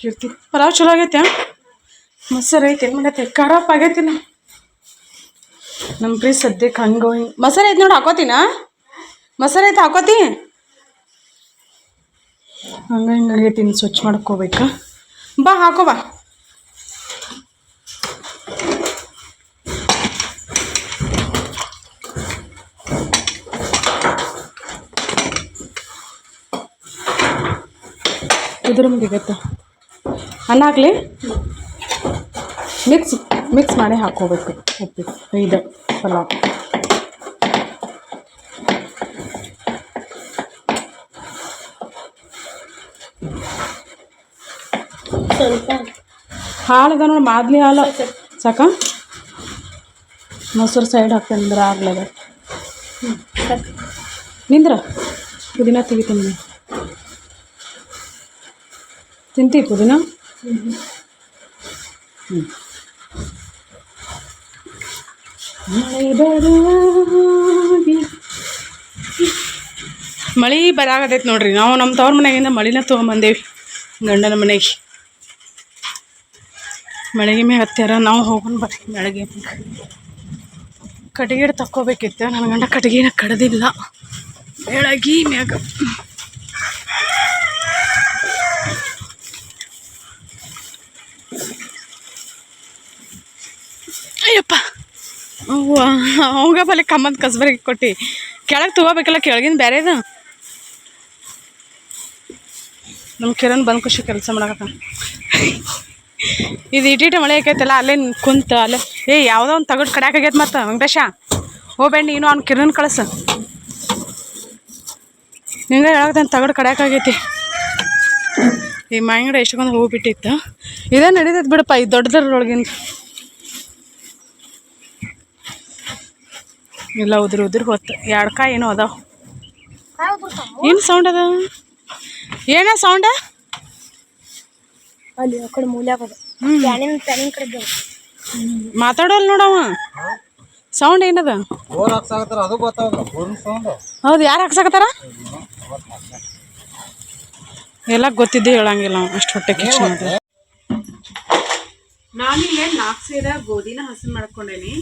ಕೀರ್ತಿ ಪಲಾವ್ ಚಲೋ ಆಗೈತೆ ಮೊಸರು ಐತೆ, ಏನು ಮಾಡೈತೆ ಖರಾಬ್ ಆಗೈತಿಲ್ಲ ನಮ್ಮ ಪ್ರೀ ಸದ್ಯಕ್ಕೆ ಹಂಗೆ ಹಿಂಗೆ. ಮೊಸರು ಐತೆ ನೋಡಿ, ಹಾಕೋತೀನ? ಮೊಸರು ಐತೆ, ಹಾಕೋತಿ? ಹಂಗೆ ಹಿಂಗೆ ಆಗೈತಿ ಇನ್ನು ಸ್ವಚ್ಛ ಮಾಡ್ಕೋಬೇಕಾ ಬಾ, ಹಾಕೋ, ಬಾ. ಕುದುರೆ ಮುರಿಗತ್ತ ಅನ್ನ ಹಾಕ್ಲಿ ಮಿಕ್ಸ್ ಮಿಕ್ಸ್ ಮಾಡಿ ಹಾಕ್ಕೋಬೇಕು. ಉಪ್ಪಿಟ್ಟು ಇದು ಪಲಾವ್. ಸ್ವಲ್ಪ. ಹಾಲದ ನೋಡಿ ಮಾದಲಿ ಹಾಲು. ಸಾಕ? ಮೊಸರು ಸೈಡ್ ಹಾಕ್ತಂದ್ರೆ ಆಗ್ಲದ. ನಿಂದ್ರ? ಪುದೀನ ತೆಗಿತೀನಿ ತಿಂತೀವಿ ಪುದೀನ? ಮಳೆ ಬರ ಮಳೆ ಬರಾಗತೈತೆ ನೋಡ್ರಿ. ನಾವು ನಮ್ಮ ತವ್ರ ಮನೆಗಿಂದ ಮಳಿನ ತೊಗೊಂಬಂದೇವಿ. ಗಂಡನ ಮನೆಗೆ. ಮಳೆಗೆ ಮ್ಯಾಗ ಹತ್ತಿರ ನಾವು ಹೋಗೋಣ ಬರ್ತೀವಿ ಮಳೆಗೆ. ಕಟ್ಟಿಗೆ ತಕ್ಕೋಬೇಕಿತ್ತು? ನನ್ನ ಗಂಡ ಕಟ್ಟಿಗೆನ ಕಡ್ದಿಲ್ಲ. ಬೆಳಗಿ ಮ್ಯಾಗ. ಅವಾಗ ಬಲೆ ಕಮ್ಮಂದು ಕಸ್ಬರಿಗೆ ಕೊಟ್ಟು. ಕೆಳಗೆ ತಗೋಬೇಕಲ್ಲ ಕೆಳಗಿನ ಬೇರೆದು ನಮ್ಮ ಕಿರಣ್ ಬಂದು ಖುಷಿ ಕೆಲಸ ಮಾಡಕತ್ತ ಇದು ಇಟ್ಟಿಟ್ಟು ಮಳೆ ಆಕೈತಲ್ಲ, ಅಲ್ಲೇ ಕುಂತ, ಅಲ್ಲೇ ಏ, ಯಾವುದೋ ಒಂದು ತಗಡ್ ಕಡ್ಯಾಕಾಗೈತೆ ಮತ್ತೆ, ವೆಂಕಟೇಶ. ಹೋಗ್ಬೇಡಿ ನೀನು ಅವ್ನು ಕಿರಣ್ ಕಳಿಸು. ನಿಂಗೆ ಹೇಳಕತ್ತಾನೆ ತಗಡ್ ಕಡ್ಯಾಕಾಗೈತಿ ಈ ಮಾಯಂಗಡ ಎಷ್ಟೊಂದು ಹೋಗ್ಬಿಟ್ಟಿತ್ತು ಇದೇ ನಡೀತೈತೆ ಬಿಡಪ್ಪ, ಈ ದೊಡ್ಡದ್ರೊಳಗಿಂದ. ಇಲ್ಲ ಉದುರು ಉದುರು ಹೊತ್ತು. ಎರಡು ಕಾಯಿ ಏನೋ ಅದಾವ. ಏನು ಸೌಂಡ್ ಅದ? ಏನ ಸೌಂಡ ಅಲ್ಲಿ ಆ ಕಡೆ ಮೂಲ್ಯಾಗ ಅದ ಹ್ಮ್. ಪ್ಯಾನಿನ ಪ್ಯಾನಿನ ಕಡೆ ಇದ್ದಾವ. ಮಾತಾಡೋಲ್ಲ ನೋಡವ. ಸೌಂಡ್ ಏನದ? ಹಾಕ್ಸಾಕತ್ತಾರ ಅದು ಗೊತ್ತಾಗಲ್ಲ ಸೌಂಡ್ ಹೌದು ಯಾರು ಹಾಕ್ಸಾಕತ್ತಾರ? ಎಲ್ಲ ಗೊತ್ತಿದ್ದೆ ಹೇಳಂಗಿಲ್ಲ ಅವ. ಅಷ್ಟು ಹೊಟ್ಟೆ ಕಿಚ್ಚು ನಾನು ನಾನಿಲ್ಲೇ ನಾಲ್ಕು ಸೇರ ಗೋಧಿನ ಹಸಿ ಮಾಡ್ಕೊಂಡೇನಿ.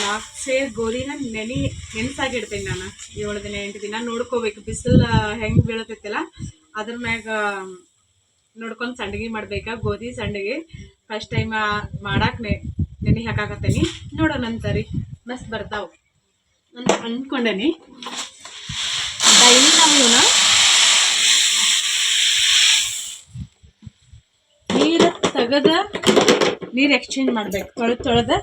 ನಾಲ್ಕು ಸೇರ್ ನೆನಿ ನೆನೆ ನೆನ್ಸಾಗಿಡ್ತೇನೆ ನಾನು? ಏಳು ದಿನ, ಎಂಟು ದಿನ ನೋಡ್ಕೋಬೇಕು. ಬಿಸಿಲು ಹೆಂಗೆ ಬೀಳತೈತಲ್ಲ ಅದ್ರ ಮ್ಯಾಗ ನೋಡ್ಕೊಂಡು ಸಂಡಿಗೆ ಮಾಡ್ಬೇಕಾ, ಗೋಧಿ ಸಂಡಿಗೆ. ಫಸ್ಟ್ ಟೈಮ್ ಮಾಡಾಕ ನೆನೆ ಹಾಕಾಕತ್ತೇನಿ. ನೋಡೋಣ ಅಂತಾರಿ ಮಸ್ತ್ ಬರ್ತಾವ. ಅಂತ ಅಂದ್ಕೊಂಡೇನಿ ಡೈಲಿ ನಾವು ನೀರು ತೆಗೆದ ನೀರು ಎಕ್ಸ್ಚೇಂಜ್ ಮಾಡ್ಬೇಕು. ತೊಳೆದು, ತೊಳೆದ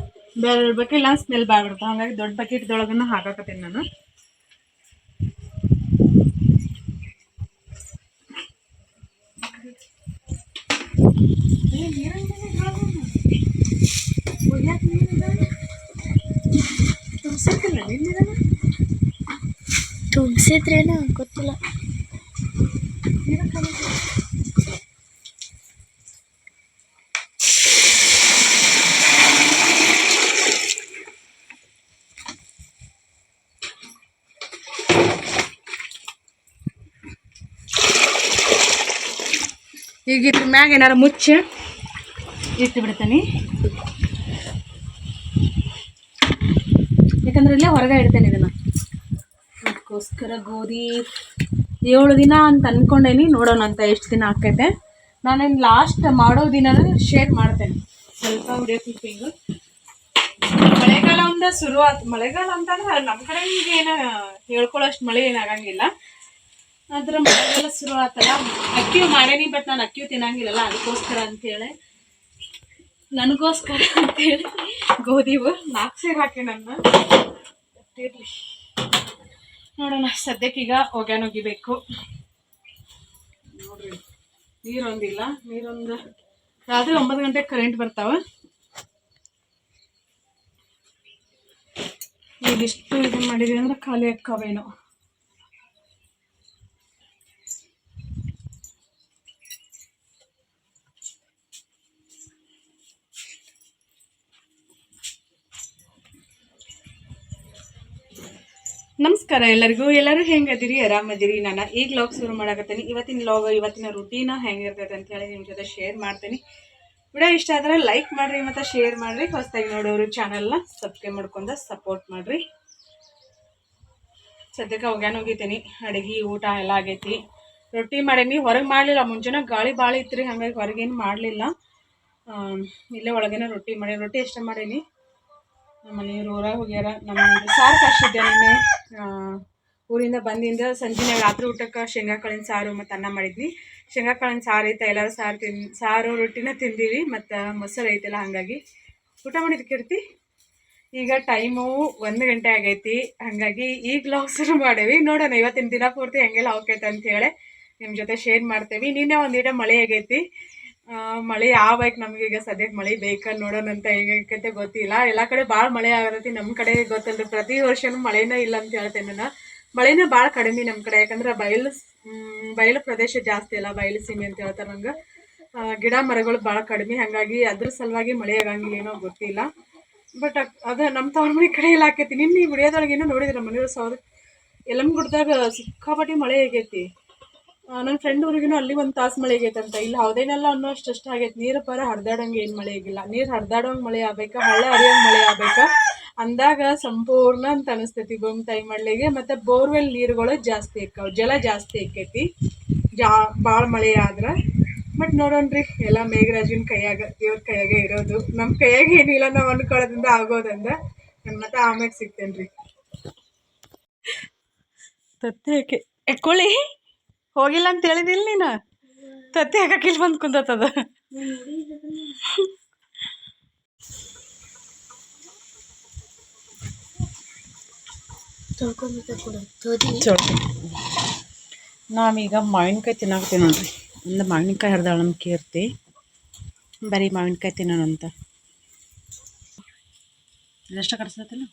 ಬೇರೆ ಇರ್ಬೇಕು ಇಲ್ಲ ಸ್ಮೆಲ್ ಬಾಗ್ಬಿಡ್ತಾವ ಹಾಗಾಗಿ ದೊಡ್ಡ ಬಕೆಟ್ದೊಳಗನ್ನು ಹಾಕಾಕತ್ತೀನಿ ನೀನು. ತುಂಬಿಸಿದ್ರೇನ ಗೊತ್ತಿಲ್ಲ. ಈಗ ಇದ್ರ ಮ್ಯಾಗ ಏನಾರ ಮುಚ್ಚಿ ಇಟ್ಟು ಬಿಡ್ತೀನಿ ಯಾಕಂದ್ರೆ ಇಲ್ಲೇ ಹೊರಗೆ ಇಡ್ತೇನೆ ಇದನ್ನು. ಅದಕ್ಕೋಸ್ಕರ ಗೋಧಿ ಏಳು ದಿನ ಅಂತ ಅನ್ಕೊಂಡೇನಿ, ನೋಡೋಣ ಅಂತ ಎಷ್ಟು ದಿನ ಆಕೈತೆ. ನಾನೇನು ಲಾಸ್ಟ್ ಮಾಡೋ ದಿನ ಶೇರ್ ಮಾಡ್ತೇನೆ. ಸ್ವಲ್ಪ ವಿಡಿಯೋ ಕ್ಲಿಪ್ಪಿಂಗು ಮಳೆಗಾಲ ಒಂದ ಶುರು ಮಳೆಗಾಲ ಅಂತಂದ್ರೆ ನಮ್ಮ ಕಡೆ ಈಗ ಏನು ಹೇಳ್ಕೊಳ್ಳೋಷ್ಟು ಮಳೆ ಏನಾಗಂಗಿಲ್ಲ ಅದ್ರ ಮಳೆಲ್ಲ ಶುರು ಆತಲ್ಲ? ಅಕ್ಕಿ ಮಾಡೇನಿ ಬಟ್ ನಾನು ಅಕ್ಕಿಯು ತಿನ್ನಂಗಿಲ್ಲಲ್ಲ, ಅದಕ್ಕೋಸ್ಕರ ಅಂತೇಳಿ. ನನಗೋಸ್ಕರ ಅಂತೇಳಿ ಗೋಧಿವು ನಾಲ್ಕು ಸೇರು ಹಾಕಿ ನನ್ನ. ನೋಡೋಣ, ಸದ್ಯಕ್ಕೀಗ ಒಗ್ಯಾನ ಒಗಿಬೇಕು ನೋಡ್ರಿ, ನೀರೊಂದಿಲ್ಲ, ನೀರೊಂದು ರಾತ್ರಿ ಒಂಬತ್ತು ಗಂಟೆಗೆ ಕರೆಂಟ್ ಬರ್ತಾವ. ಇದಿಷ್ಟು ಇದು ಮಾಡಿದ್ವಿ ಅಂದ್ರೆ ಖಾಲಿ ಅಕ್ಕವೇನೋ ನಮಸ್ಕಾರ ಎಲ್ಲರಿಗೂ. ಎಲ್ಲರೂ ಹೆಂಗದಿರಿ ಆರಾಮದಿರಿ ನಾನು ಈಗ ಲಾಗ್ ಶುರು ಮಾಡಾಕತ್ತೀನಿ. ಇವತ್ತಿನ ಲಾಗ್ ಇವತ್ತಿನ ರುಟೀನ ಹೆಂಗಿರ್ತೈತೆ ಅಂತ ಹೇಳಿ ನಿಮ್ಮ ಜೊತೆ ಶೇರ್ ಮಾಡ್ತೀನಿ. ವಿಡಿಯೋ ಇಷ್ಟ ಆದರೆ ಲೈಕ್ ಮಾಡಿರಿ ಮತ್ತು ಶೇರ್ ಮಾಡಿರಿ. ಹೊಸದಾಗಿ ನೋಡೋರು ಚಾನಲ್ನ ಸಬ್ಸ್ಕ್ರೈಬ್ ಮಾಡ್ಕೊಂಡು ಸಪೋರ್ಟ್ ಮಾಡಿರಿ. ಸದ್ಯಕ್ಕೆ ಹೋಗ್ಯಾನ ಹೋಗಿದ್ದೀನಿ. ಅಡುಗೆ, ಊಟ ಎಲ್ಲ ಆಗೈತಿ. ರೊಟ್ಟಿ ಮಾಡೀನಿ. ಹೊರಗೆ ಮಾಡಲಿಲ್ಲ. ಮುಂಜಾನೆ ಗಾಳಿ ಭಾಳ ಇತ್ತು ರೀ ಹಾಗಾಗಿ ಹೊರಗೇನು ಮಾಡಲಿಲ್ಲ. ಇಲ್ಲೇ ಒಳಗೇನೆ ರೊಟ್ಟಿ ಮಾಡಿ ರೊಟ್ಟಿ ಎಷ್ಟ ಮಾಡೀನಿ? ನಮ್ಮ ಮನೆಯವ್ರು ಊರಾಗ ಹೋಗ್ಯಾರ. ನಮ್ಮ ಸಾರು ಕಷ್ಟಿದ್ದೆ ನಿನ್ನೆ. ಊರಿಂದ ಬಂದಿಂದ ಸಂಜೆನೆ ರಾತ್ರಿ ಊಟಕ್ಕೆ ಶೇಂಗಾ, ಕಾಳಿನ ಸಾರು ಮತ್ತು ಅನ್ನ ಮಾಡಿದ್ವಿ. ಶೇಂಗಾ, ಕಾಳಿನ ಸಾರು ಐತೆ, ಎಲ್ಲರೂ ಸಾರು ತಿನ್, ಸಾರು ರೊಟ್ಟಿನ ತಿಂದೀವಿ, ಮತ್ತು ಮೊಸರು ಐತಲ್ಲ, ಹಾಗಾಗಿ. ಊಟ ಮಾಡಿದ ಕೀರ್ತಿ? ಈಗ ಟೈಮು ಒಂದು ಗಂಟೆ ಆಗೈತಿ. ಹಾಗಾಗಿ ಈಗ ಲಾಗ್ ಮಾಡೇವಿ. ನೋಡೋಣ, ಇವತ್ತಿನ ದಿನ ಪೂರ್ತಿ ಹೆಂಗೆಲ್ಲ ಹೋಗ್ತೈತೆ ಅಂತ ಹೇಳಿ. ನಿಮ್ಮ ಜೊತೆ ಶೇರ್ ಮಾಡ್ತೇವೆ. ನಿನ್ನೆ ಒಂದಿನ ಮಳೆ ಆಗೈತಿ. ಮಳೆ ಯಾವಾಗ ನಮ್ಗೆ ಈಗ ಸದ್ಯಕ್ಕೆ ಮಳೆ ಬೇಕಾ ನೋಡೋಣ ಅಂತ ಹೆಂಗೈತೆ ಗೊತ್ತಿಲ್ಲ. ಎಲ್ಲ ಕಡೆ ಭಾಳ ಮಳೆ ಆಗತ್ತೆ ನಮ್ಮ ಕಡೆ ಗೊತ್ತಲ್ರಿ. ಪ್ರತಿ ವರ್ಷನೂ ಮಳೆನೇ ಇಲ್ಲ ಅಂತ ಹೇಳ್ತೇನೆ ನಾನು. ಮಳೆನೇ ಭಾಳ ಕಡಿಮೆ ನಮ್ಮ ಕಡೆ. ಯಾಕಂದ್ರೆ ಬಯಲು ಬಯಲು ಪ್ರದೇಶ ಜಾಸ್ತಿ ಅಲ್ಲ, ಬಯಲು ಸೀಮೆ ಅಂತ ಹೇಳ್ತಾರೆ ನಂಗೆ. ಗಿಡ ಮರಗಳು ಭಾಳ ಕಡಿಮೆ. ಹಾಗಾಗಿ ಅದ್ರ ಸಲುವಾಗಿ ಮಳೆ ಆಗಂಗಿಲ್ಲ ಏನೋ ಗೊತ್ತಿಲ್ಲ. ಬಟ್ ಅದ ನಮ್ಮ ತವ್ರ ಮನೆ ಕಡೆ ಎಲ್ಲ ಆಕೈತಿ. ನಿನ್ನೆ ಈ ಏನೋ ನೋಡಿದ್ರೆ ಮನೆಯವ್ರು ಸೌದ ಗುಡ್ಡದಾಗ ಸಿಕ್ಕಾಪಟ್ಟಿ ಮಳೆ ಆಗೈತಿ. ನನ್ನ ಫ್ರೆಂಡ್ ಊರಿಗೂ ಅಲ್ಲಿ ಒಂದು ತಾಸು ಮಳೆ ಆಗೈತಂತ. ಇಲ್ಲಿ ಹೌದೇನಲ್ಲ ಅನ್ನೋ ಅಷ್ಟು ಆಗೈತೆ. ನೀರು ಪರ ಹರಿದಾಡಂಗೆ ಏನು ಮಳೆ ಆಗಿಲ್ಲ. ನೀರು ಹರಿದಾಡೋಂಗೆ ಮಳೆ ಆಗ್ಬೇಕಾ? ಹಳ್ಳ ಹರಿಯೋಂಗೆ ಮಳೆ ಆಗ್ಬೇಕಾ? ಅಂದಾಗ ಸಂಪೂರ್ಣ ಅಂತ ಅನಿಸ್ತೈತಿ ಭೂಮಿ ತಾಯಿ ಮಳೆಗೆ ಮತ್ತು ಬೋರ್ವೆಲ್ ನೀರುಗಳು ಜಾಸ್ತಿ ಇಕ್ಕವು ಜಲ ಜಾಸ್ತಿ ಇಕ್ಕೈತಿ. ಜಾ ಭಾಳ ಮಳೆ ಆದ್ರೆ. ಬಟ್ ನೋಡೋಣ್ರಿ, ಎಲ್ಲ ಮೇಘರಾಜಿನ ಕೈಯಾಗ, ದೇವ್ರ ಕೈಯಾಗೆ ಇರೋದು. ನಮ್ಮ ಕೈಯಾಗ ಏನಿಲ್ಲ, ನಾವು ಅನ್ಕೊಳ್ಳೋದ್ರಿಂದ ಆಗೋದಂದ. ನಾನು ಮತ್ತೆ ಆಮೇಲೆ ಸಿಗ್ತೇನೆ ರೀ ತತ್ತೆ ಹೋಗಿಲ್ಲ ಅಂತ ಹೇಳಿದಿಲ್ಲ ನೀನು? ತತ್ತಿ ಇಲ್ಲಿ ಬಂದು ಕುಂದತ್ತದ? ತೊಳ್ಕೊಂಬಿಟ್ಟು ಕೂಡ ತೋದಿ ನಾವೀಗ ಮಾವಿನಕಾಯಿ ತಿನ್ನಾಕ್ತೀವಿ ನೋಡ್ರಿ. ಒಂದು ಮಾವಿನಕಾಯಿ ಹರಿದಾಳ ನಮ್ಮ ಕೀರ್ತಿ. ಬರೀ ಮಾವಿನಕಾಯಿ ತಿನ್ನೋಣಂತ. ಎಷ್ಟು ಕಟ್ಸತ್ತಿಲ್ಲ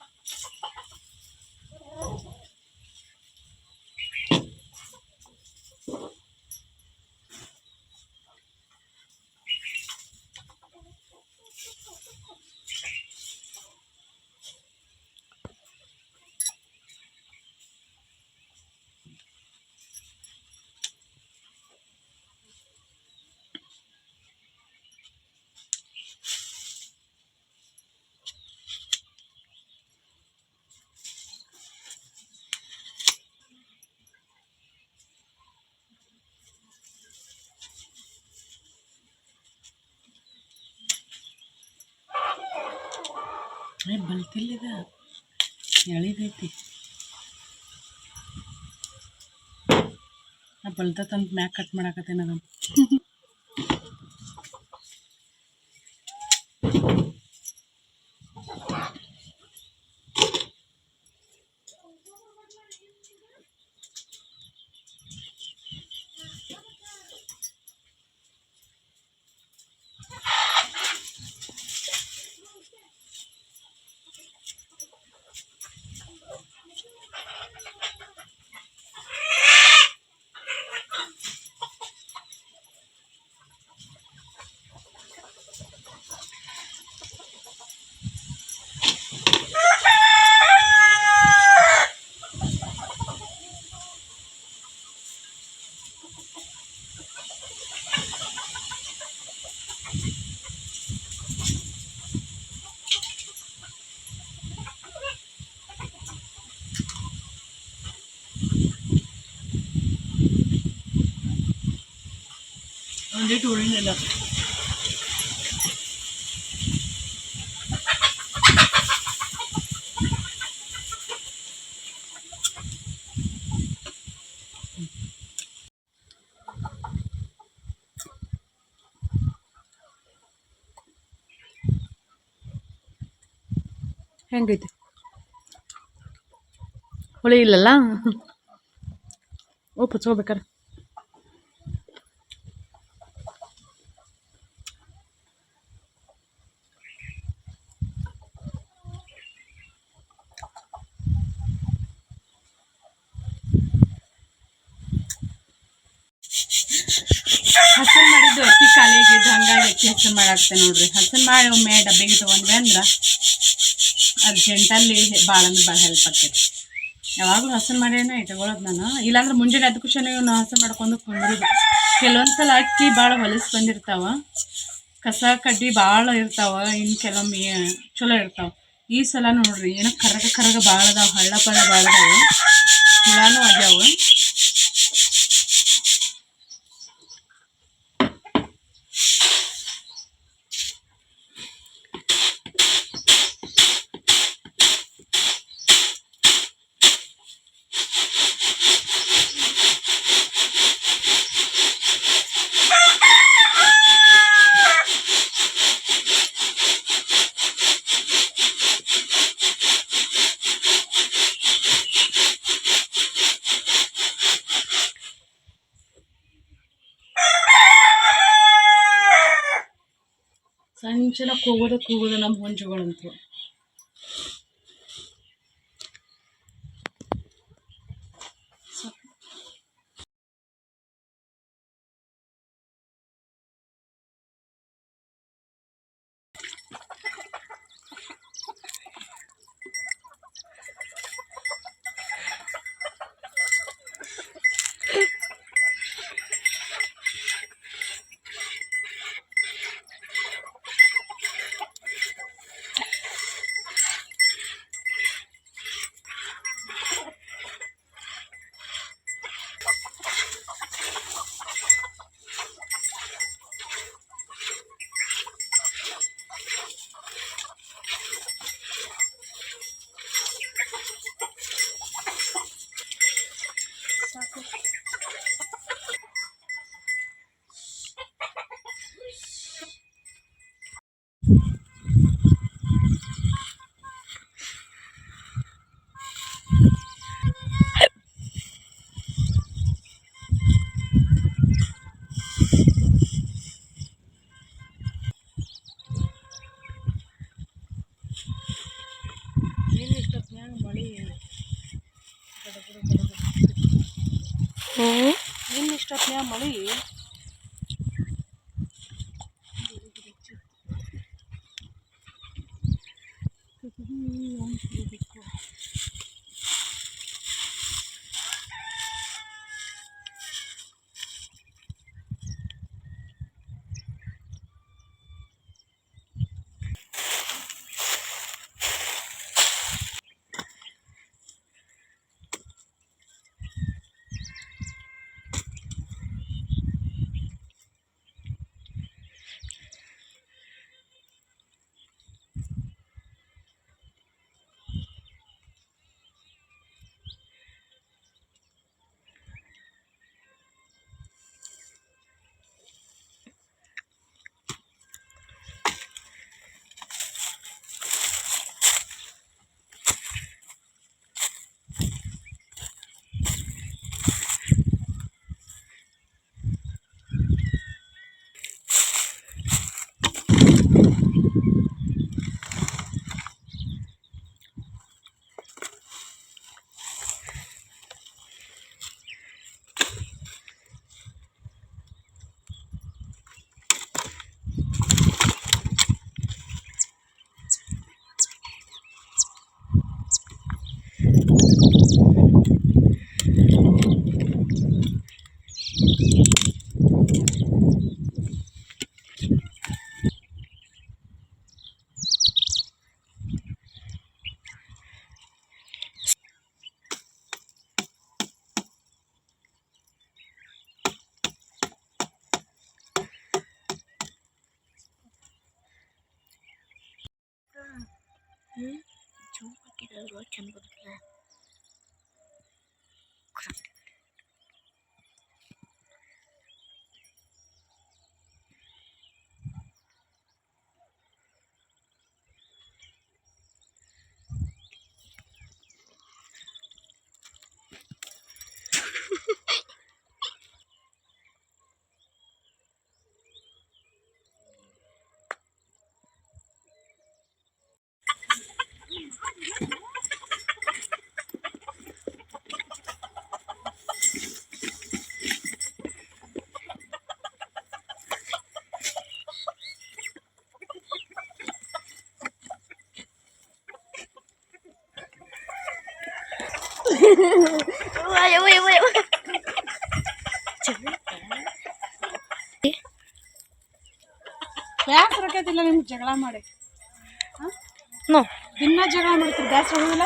ಏ ಬಲ್ತಿಲ್ಲಿದ. ಎಳಿದೈತಿ ಬಲ್ತಂತ ಮ್ಯಾಕ್ ಕಟ್ ಮಾಡಾಕತ್ತೇನೆ ಅದನ್ನು ಒಂದಿಟ್ಟು ಉಳಿಲಿಲ್ಲ ಹೆಂಗೈತಿ ಹುಳಿ ಇಲ್ಲಲ್ಲ ಉಪ್ಪು ಹಚ್ಕೋಬೇಕಾರ ಮಾಡಿದ್ದು ಇದ್ದ ಖಾಲಿ ಆಗಿದ್ದು ಹಂಗಾಗಿ ಹೆಚ್ಚು ಹೆಚ್ಚು ಮಾಡಾಕ್ತೇನೆ ನೋಡ್ರಿ. ಹಸನ್ ಮಾಡಿ ಒಮ್ಮೆ ಡಬ್ಬಿಗೆ ತೊಗೊಂಡ್ವಿ ಅಂದ್ರೆ ಅರ್ಜೆಂಟಲ್ಲಿ ಭಾಳ ಅಂದ್ರೆ ಭಾಳ ಹೆಲ್ಪ್ ಆಗ್ತೈತಿ. ಯಾವಾಗಲೂ ಹಸನ್ ಮಾಡೇನ ಇಟ್ಕೊಳ್ಳೋದು ನಾನು. ಇಲ್ಲಾಂದ್ರೆ ಮುಂಜಾನೆ ಅದಕ್ಕೂ ಶನಿ ಇವನು ಹಸನ್ ಮಾಡ್ಕೊಂಡು ಕುಂದ್ರಿ ಕೆಲವೊಂದು ಸಲ ಅಕ್ಕಿ ಭಾಳ ಹೊಲಸು ಬಂದಿರ್ತಾವ. ಕಸ ಕಡ್ಡಿ ಭಾಳ ಇರ್ತಾವ. ಇನ್ನು ಕೆಲವೊಮ್ಮೆ ಚಲೋ ಇರ್ತಾವ. ಈ ಸಲ ನೋಡ್ರಿ ಏನೋ ಕರಗ ಕರಗ ಭಾಳ ಅದಾವ ಹಳ್ಳ ಪಳ್ಳ ಭಾಳ ಅದಾವ ಹುಳಾನು ಆಗ್ಯಾವ. ಸಂಚನ ಕೂಗೋದು ಕೂಗೋದು ನಮ್ಮ ಹುಂಜುಗಳಂತೂ ಹ್ಞೂ ಇನ್ನು ಇಷ್ಟೊತ್ತಿನ ಮಳಿ ಬ್ಯಾಸ್ ರೊಕ್ಕತಿಲ್ಲ ನಿಮ್ಗೆ ಜಗಳ ಮಾಡಿ ನೋ ದಿನ ಜಗಳ ಮಾಡ್ತೀರಿ ಬ್ಯಾಸ್ ಹೋಗೋದಿಲ್ಲ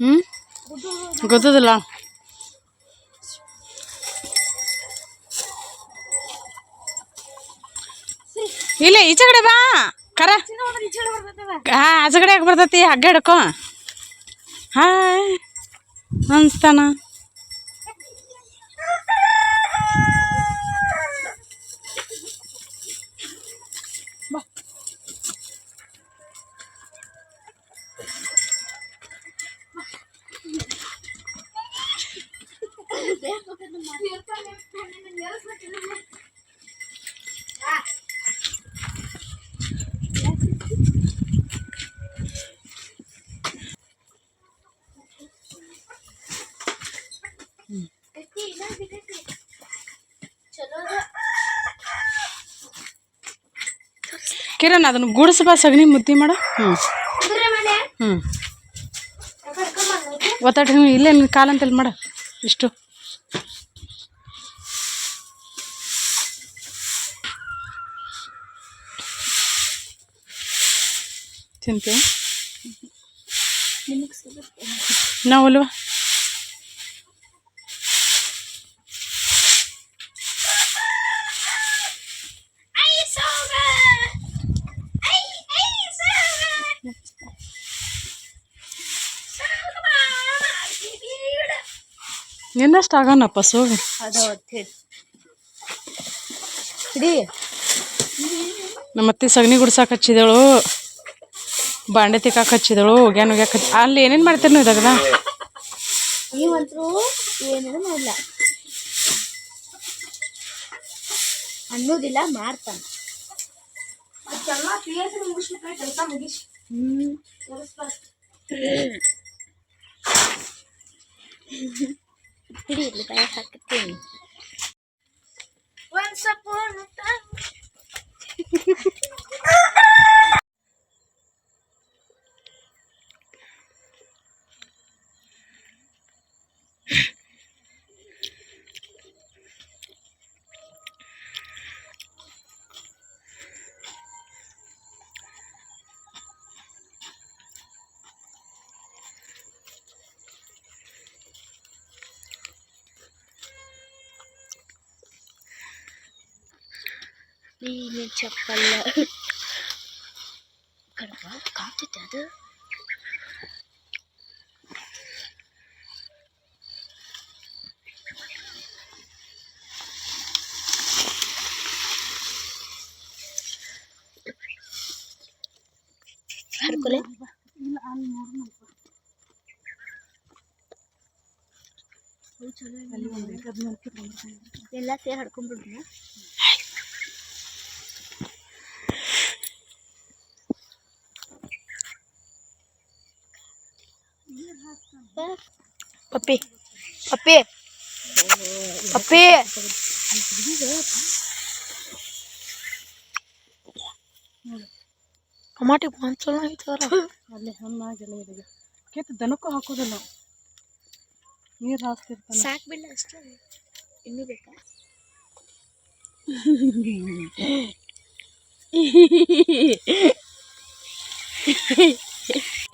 ಹ್ಞೂ ಗೊತ್ತದಿಲ್ಲ ಇಲ್ಲ ಈಚೆ ಕಡೆ ಬಾ. ಕರ. ಹಾ ಆಚೆ ಕಡೆ ಯಾಕೆ ಬರ್ತೈತಿ? ಹಗ್ಗ ಹಿಡ್ಕೊ. ಹಾಯ್. ಅನ್ಸ್ತಾನ ಕಿರಣ್ ಅದನ್ನು ಗುಡಿಸ್ ಬಾ ಸಗಣಿ ಮುದ್ದೆ ಮಾಡ. ಹ್ಞೂ ಹ್ಞೂ ಒತ್ತಾಟ ಇಲ್ಲೇ ನಿನ್ನ ಕಾಲಂತಲ್ಲಿ ಮಾಡ. ಇಷ್ಟು. ತಿಂತೀವಿ ನಾವು ಅಲ್ವಾ? ನಿನ್ನಷ್ಟು ಆಗೋಣಪ್ಪ ಸೋಗಿ? ನಮ್ಮ ಅತ್ತೆ ಸಗಣಿ ಗುಡ್ಸಾಕ ಹಚ್ಚಿದಳು ಬಾಂಡೆ ತಿಕ್ಕಾಕ ಹಚ್ಚಿದಳು ಒಗ್ಯಾನ ಒಗ್ಯಾಕ ಹಚ್ಚಿ ಅಲ್ಲಿ ಏನೇನು ಮಾಡ್ತೀರಿ ನೀವು ಇದಾಗದ? ನೀವಂತರೂ ಏನೇನು ಮಾಡಲ್ಲ ಅನ್ನೋದಿಲ್ಲ ಮಾಡ್ತಾನ. Hindi, di tayo sakitin. Once upon a time. ನೀನು ಚಪ್ಪಲ್ಲ ಕಡಪ ಕಾಣ್ತೈತೆ ಅದು ಹರ್ಕೊಲೆ ಎಲ್ಲ ಸೇರಿ ಹಡ್ಕೊಂಡ್ಬಿಡ್ತೀನಿ ಪಪ್ಪಿ. ಪಪ್ಪಿ. ಪಪ್ಪಿ. ಟಮಾಟಿ ಬಾಂದ್ ಚಲೋ ಆಗಿತ್ತಲ್ಲ ಅಲ್ಲಿ ಹಣ್ಣಾಗಿಲ್ಲ ಇದೆ ಕೆತ್ತ ದನಕ್ಕೂ ಹಾಕೋದಿಲ್ಲ. ನೀರು ಹಾಕ್ತಿರ್ತಾನೆ. ಸಾಕ್ ಬಿಡ್ಲ ಅಷ್ಟೇ. ಇನ್ನೂ ಬೇಕಾ?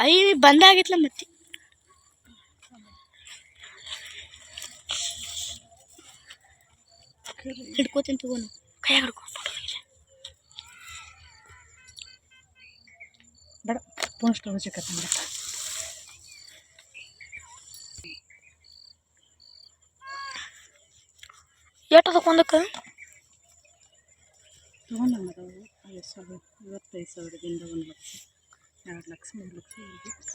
ಅಯ್ಯ ಬಂದಾಗಿತ್ಲ ಮತ್ತೆ. ಹಿಡ್ಕೋತೀನಿ ತಗೋನು. ಕೈ ಹಿಡ್ಕೊ ಬೇಡ ಫೋನ್ ಸ್ಟೋರ್ ಚಿಕ್ಕತ್ತಂದ್ರೆ ಎಷ್ಟು ಐವತ್ತು ಸಾವಿರ ಐವತ್ತೈದು ಸಾವಿರದಿಂದ ಒಂದು ಲಕ್ಷ ಎರಡು ಲಕ್ಷ ಮೂರು ಲಕ್ಷ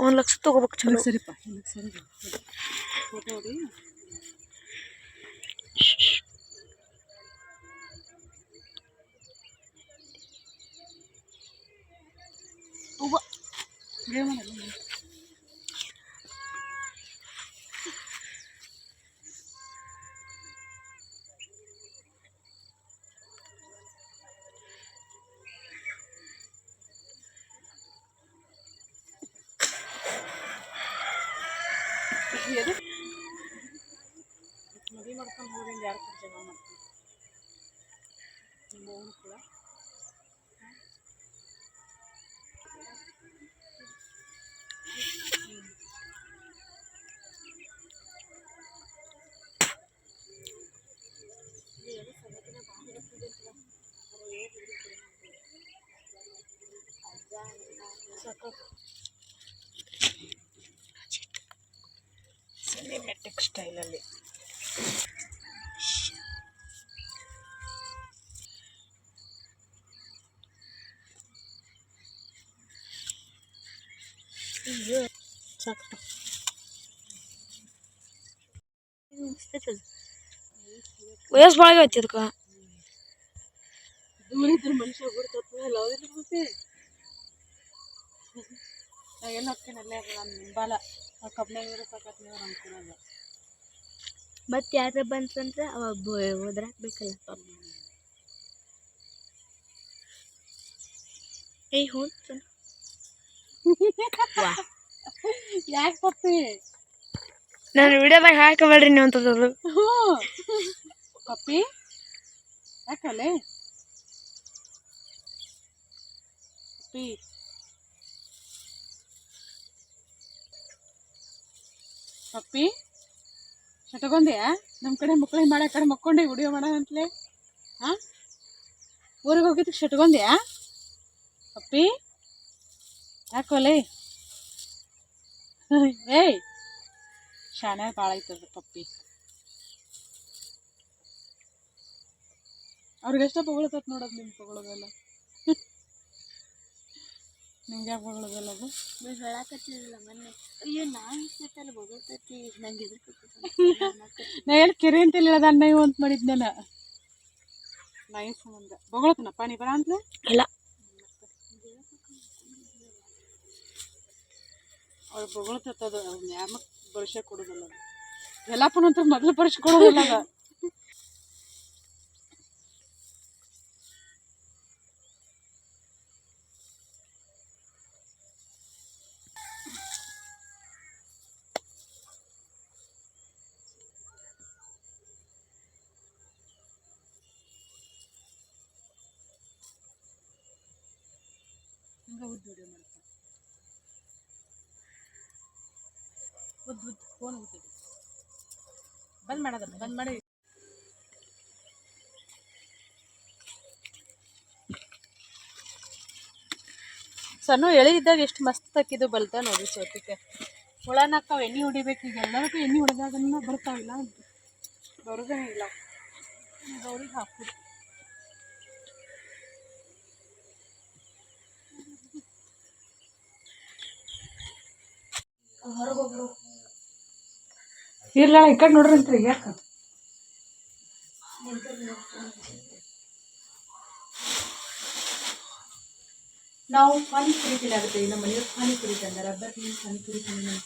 ಒಂದು ಲಕ್ಷ ತಗೋಬೇಕು ಚಲೋ. ಸರಿಪ್ಪ ಒಂದು ಸರಿ ಫೋಟೋ ಹೊಡಿ ಹೂವ. ವಿಡಿಯೋ ಮಾಡಲ್ಲ ಮಾಡ್ತೀನಿ ಸಿನಿಮೆಟಿಕ್ ಸ್ಟೈಲಲ್ಲಿ ಸಾಕು ವಯಸ್ಸು ಭಾಳ ಆಗೈತಿ ಅದಕ್ಕೆ ದೂರ ಇದ್ರೆ ಮನುಷ್ಯ ಬಿಡ್ತಲ್ಲ ಹೌದಿಲ್ಲ ಮತ್ತೆ ನಾ ಎಲ್ಲ ಹೋಗ್ತೀನಿ ಅಲ್ಲೇ ನಾನು ನಿಂಬಾಲ ಆ ಕಬ್ಬಿನಾಗ ಇರೋ ಸಾಕತ್ ನೀವು ಅನ್ಕೊಳಲ್ಲ ಮತ್ತೆ ಯಾರ ಬಂತಂದ್ರೆ ಅವಾಗ ಹೋದ್ರಾಕ್ಬೇಕಲ್ಲ ಬೇಕಲ್ಲ ಏಯ್ ಹ್ಞೂ ಯಾಕೆ ಪಪ್ಪಿ? ನಾನು ವಿಡಿಯೋದಾಗ ಹಾಕಬೇಡ್ರಿ ನೀವು ಅಂತದ್ದು. ಹ್ಞೂ. ಪಪ್ಪಿ ಯಾಕಲೆ ಪಪ್ಪಿ ಪಪ್ಪಿ ಶಟಗೊಂದ್ಯಾ ನಮ್ಮ ಕಡೆ ಮಕ್ಕಳು ಮಾಡೋ ಕಡೆ ಮಕ್ಕೊಂಡೆ ವಿಡಿಯೋ ಅಂತಲೇ. ಹಾಂ ಊರಿಗೆ ಹೋಗಿದ್ದಕ್ಕೆ ಶಟ್ಗೊಂದ್ಯಾ ಪಪ್ಪಿ, ಯಾಕೋಲೆ? ಏಯ್ ಶಾನೆ ಭಾಳ ಐತದ ಪಪ್ಪಿ. ಅವ್ರಿಗೆ ಎಷ್ಟಪ್ಪ ಉಳಿತತ್ ನೋಡೋದು ನಿಮ್ಮ ಹೊಗಳೋದೆಲ್ಲ ನಿಮ್ಗೆ ಯಾಕೆ ಹೊಗಳೋದಲ್ಲ ಅದು ಹೇಳಕತ್ತಿರಲಿಲ್ಲ ಮೊನ್ನೆ. ಅಯ್ಯೋ ನಾನು ಸತ್ತಲ್ಲ ಬಗಳ್ತೈತಿ ನಂಗೆ ಎದುರು ನಾ ಏನು ಕೆರೆ ಅಂತ ಹೇಳ್ದ ಅಣ್ಣ ಇವು ಅಂತ ಮಾಡಿದ್ನಲ್ಲ ನಾಯಿ ಸಂಬಂಧ? ಬೊಗಳತನಪ್ಪ ನೀ ಬರ ಅಂತ ಇಲ್ಲ ಅವ್ಳು ಬೊಗಳತದ ಅವ್ನು ಯಾಮಕ್ ಪರಿಚಯ ಕೊಡೋದಲ್ಲ ಅದು. ಎಲ್ಲಪ್ಪನ ಅಂತ ಮೊದಲು ಪರಿಚಯ ಕೊಡೋದಲ್ಲ ಉದ್ದು ವಿಡಿಯೋ ಮಾಡ್ತಾನೆ ಉದ್ದು ಉದ್ದು ಫೋನ್ ಬಂದ್ ಮಾಡೋದ್ರ ಬಂದ್ ಮಾಡಿ ಸಣ್ಣ ಎಳೆದಿದ್ದಾಗ ಎಷ್ಟು ಮಸ್ತ್ ಹಾಕಿದ್ದು ಬಲ್ತ ನೋಡಿ ಸೋತಿಕೆ ಹುಳನಕ್ಕ ಎಣ್ಣೆ ಹೊಡಿಬೇಕು ಈಗ ಎಲ್ಲದಕ್ಕೂ ಎಣ್ಣೆ ಹೊಡೆದಾಗ ಬರ್ತಾವಿಲ್ಲ ಬರೋದೇ ಇಲ್ಲ. ಗೌರಿಗೆ ಹಾಕುದು ಇರ್ಲ ಈ ಕಡೆ ನೋಡ್ರಂತ್ರಿ ಯಾಕೆ? ನಾವು ಪಾನಿಪುರಿ ತಿನ್ನಾಗುತ್ತೆ ನಮ್ಮ ಮನೆಯವ್ರು ಪಾನಿಪುರಿ ತಂದಾರ ಬರ್ರಿ ಪಾನಿಪುರಿ ತಿನ್ನೋಣ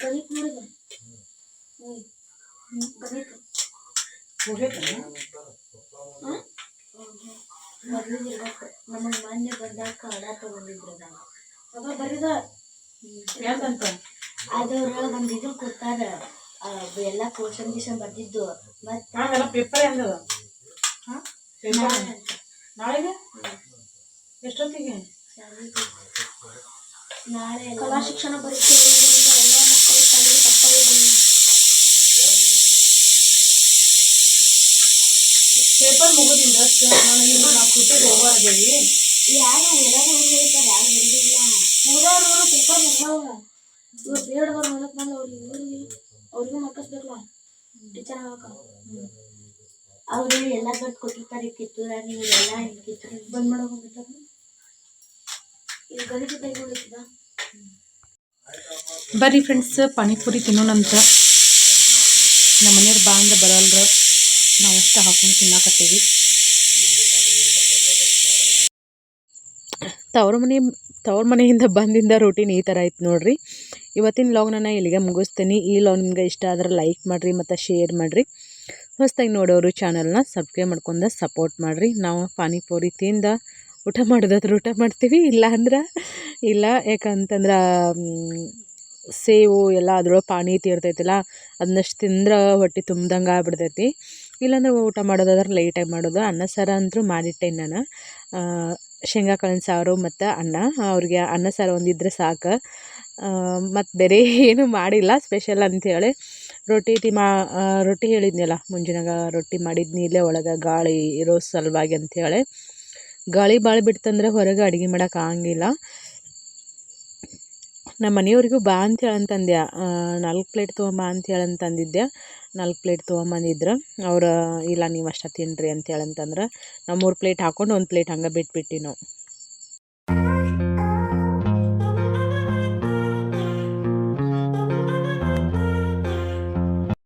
ಗಣಿತ ನೋಡಿದ ಗಣಿತ ಮೊದಲಿರ್ಬೇಕು ನಮಗೆ ಮಾನ್ಯ ಬಂದಾಗ ಕನ್ನಡ ತಗೊಂಡಿದ್ರದ ಅವ ಬರೀದ ಯಾಕಂತ? ಅದ್ರೊಳಗೆ ಒಂದು ಇದು ಕೊಡ್ತಾರ ಆ, ಎಲ್ಲ ಕ್ವಶನ್ ಗಿಶನ್ ಬರ್ದಿದ್ದು. ಮತ್ತೆ ಪೇಪರ್ ಹೆಂಗದ ನಾಳೆಗೆ? ಎಷ್ಟೊತ್ತಿಗೆ? ನಾಳೆ ಕಲಾ ಶಿಕ್ಷಣ ಪರೀಕ್ಷೆ ಪೇಪರ್ ಮುಗಿದಿಂದ ನಾನು ಇನ್ನು ನಾವು ಕೃತಿಗೆ ಹೋಗೋದೇವಿ ಯಾರು ಎಲ್ಲರೂ ಹೇಳ್ತಾರೆ ಯಾರು ಬಂದಿಲ್ಲ. ಮುಗಿದವ್ರು ಪೇಪರ್ ಮುಗ್ದವ ಇವ್ರು ಬೇಡದವ್ರು ಮಾಡಕ್ ಬಂದ ಅವ್ರಿಗೆ ಊರಿಗೆ ಅವ್ರಿಗೂ ಮಕ್ಕಳಿಸ್ಬೇಕಲ್ಲ ಟೀಚರ್ ಆಗಕ್ಕ ಅವ್ರು ಎಲ್ಲ ಕಟ್ ಕೊಟ್ಟಿರ್ತಾರೆ ಕಿತ್ತೂರ ನೀವು ಎಲ್ಲ ಹಿಂಗೆ ಕಿತ್ತೂರ ಬಂದ್ ಮಾಡೋ ಹೋಗ್ಬಿಟ್ಟಾರ ಈಗ ಗಣಿತ ಕೈ ಬರ್ರಿ ಫ್ರೆಂಡ್ಸ್ ಪಾನಿಪುರಿ ತಿನ್ನೋಣಂತ ನಮ್ಮ ಮನೆಯವ್ರು ಬಾ ಅಂದ್ರೆ ಬರಲ್ರ. ನಾವು ಅಷ್ಟು ಹಾಕೊಂಡು ತಿನ್ನಾಕತ್ತೀವಿ. ತವ್ರ ಮನೆ, ತವ್ರ ಮನೆಯಿಂದ ಬಂದಿಂದ ರೂಟೀನ್ ಈ ಥರ ಐತೆ ನೋಡ್ರಿ. ಇವತ್ತಿನ ಲಾಗ್ ನಾನು ಇಲ್ಲಿಗೆ ಮುಗಿಸ್ತೀನಿ. ಈ ಲಾಗ್ ನಿಮ್ಗೆ ಇಷ್ಟ ಆದ್ರೆ ಲೈಕ್ ಮಾಡಿರಿ ಮತ್ತು ಶೇರ್ ಮಾಡಿರಿ. ಹೊಸ್ದಾಗಿ ನೋಡೋರು ಚಾನಲ್ನ ಸಬ್ಸ್ಕ್ರೈಬ್ ಮಾಡ್ಕೊಂಡು ಸಪೋರ್ಟ್ ಮಾಡಿರಿ. ನಾವು ಪಾನಿಪುರಿ ತಿಂದ ಊಟ ಮಾಡೋದಾದ್ರೆ ಊಟ ಮಾಡ್ತೀವಿ ಇಲ್ಲ ಅಂದ್ರೆ ಇಲ್ಲ. ಯಾಕಂತಂದ್ರೆ ಸೇವು ಎಲ್ಲ ಅದ್ರೊಳಗೆ ಪಾನಿ ತೀರ್ತೈತಿಲ್ಲ. ಅದನ್ನಷ್ಟು ತಿಂದ್ರೆ ಹೊಟ್ಟೆ ತುಂಬ್ದಂಗೆ ಆಗ್ಬಿಡ್ತೈತಿ. ಇಲ್ಲಾಂದ್ರೆ ಊಟ ಮಾಡೋದಾದ್ರೆ ಲೇಟಾಗಿ ಮಾಡೋದು. ಅನ್ನ, ಸಾರು ಅಂದರೂ ಮಾಡಿಟ್ಟೇನೆ ನಾನು. ಶೇಂಗಾ ಕಾಳಿನ ಸಾರು ಮತ್ತು ಅನ್ನ. ಅವ್ರಿಗೆ ಅನ್ನ, ಸಾರು ಒಂದಿದ್ರೆ ಸಾಕು. ಮತ್ತು ಬೇರೆ ಏನು ಮಾಡಿಲ್ಲ ಸ್ಪೆಷಲ್ ಅಂಥೇಳಿ ರೊಟ್ಟಿ ತಿ ಮಾ ರೊಟ್ಟಿ ಹೇಳಿದ್ನಲ್ಲ, ಮುಂಜಾನಾಗ ರೊಟ್ಟಿ ಮಾಡಿದ್ನಿ ಇಲ್ಲೇ ಒಳಗೆ ಗಾಳಿ ಇರೋ ಸಲುವಾಗಿ ಅಂಥೇಳಿ ಗಾಳಿ ಭಾಳ ಬಿಡ್ತಂದ್ರೆ ಹೊರಗೆ ಅಡುಗೆ ಮಾಡೋಕ್ಕಾಗಂಗಿಲ್ಲ ನಮ್ಮ ಮನೆಯವ್ರಿಗೂ ಬಾ ಅಂತ ಹೇಳಂತಂದ್ಯ ನಾಲ್ಕು ಪ್ಲೇಟ್ ತೊಗೊಂಬ ಅಂತ ಹೇಳಂತಂದಿದ್ದೆ. ನಾಲ್ಕು ಪ್ಲೇಟ್ ತೊಗೊಂಬಂದಿದ್ರು. ಅವ್ರು, ಇಲ್ಲ, ನೀವು ಅಷ್ಟೇ ತಿನ್ನಿರಿ ಅಂತ ಹೇಳಂತಂದ್ರೆ. ನಾವು ಮೂರು ಪ್ಲೇಟ್ ಹಾಕ್ಕೊಂಡು ಒಂದು ಪ್ಲೇಟ್ ಹಂಗೆ ಬಿಟ್ಬಿಟ್ಟು ನಾವು.